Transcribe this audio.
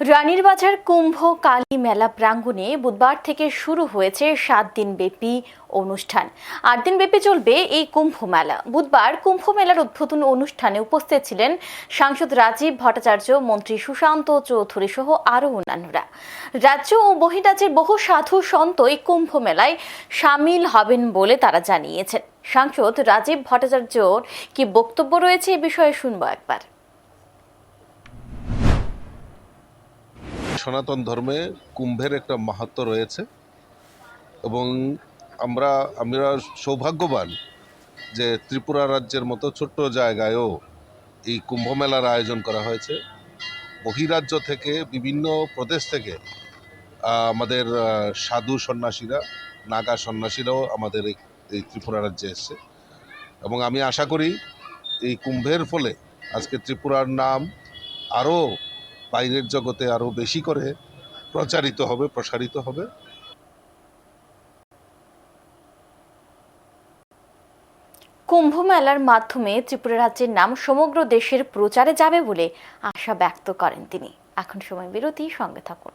রানীর বাজার কুম্ভ কালী মেলা প্রাঙ্গণে বুধবার থেকে শুরু হয়েছে সাত দিন ব্যাপী অনুষ্ঠান। আট দিন ব্যাপী চলবে এই কুম্ভ মেলা। বুধবার কুম্ভ মেলার উদ্বোধন অনুষ্ঠানে উপস্থিত ছিলেন সাংসদ রাজীব ভট্টাচার্য, মন্ত্রী সুশান্ত চৌধুরী সহ আরও অন্যান্যরা। রাজ্য ও বহিরাজ্যের বহু সাধু সন্ত এই কুম্ভ মেলায় সামিল হবেন বলে তারা জানিয়েছেন। সাংসদ রাজীব ভট্টাচার্যর কি বক্তব্য রয়েছে এ বিষয়ে শুনব একবার। সনাতন ধর্মে কুম্ভের একটা মাহাত্ম রয়েছে। এবং আমরা আমরা সৌভাগ্যবান যে ত্রিপুরা রাজ্যের মতো ছোট্ট জায়গায়ও এই কুম্ভ মেলার আয়োজন করা হয়েছে। বহিরাজ্য থেকে বিভিন্ন প্রদেশ থেকে আমাদের সাধু সন্ন্যাসীরা, নাগা সন্ন্যাসীরাও আমাদের এই ত্রিপুরা রাজ্যে এসছে। এবং আমি আশা করি এই কুম্ভের ফলে আজকে ত্রিপুরার নাম আরও বাইরের জগতে আরও বেশি করে প্রচারিত হবে, প্রসারিত হবে। কুম্ভ মেলার মাধ্যমে ত্রিপুরা রাজ্যের নাম সমগ্র দেশের প্রচারে যাবে বলে আশা ব্যক্ত করেন তিনি। এখন সময় বিরতি, সঙ্গে থাকুন।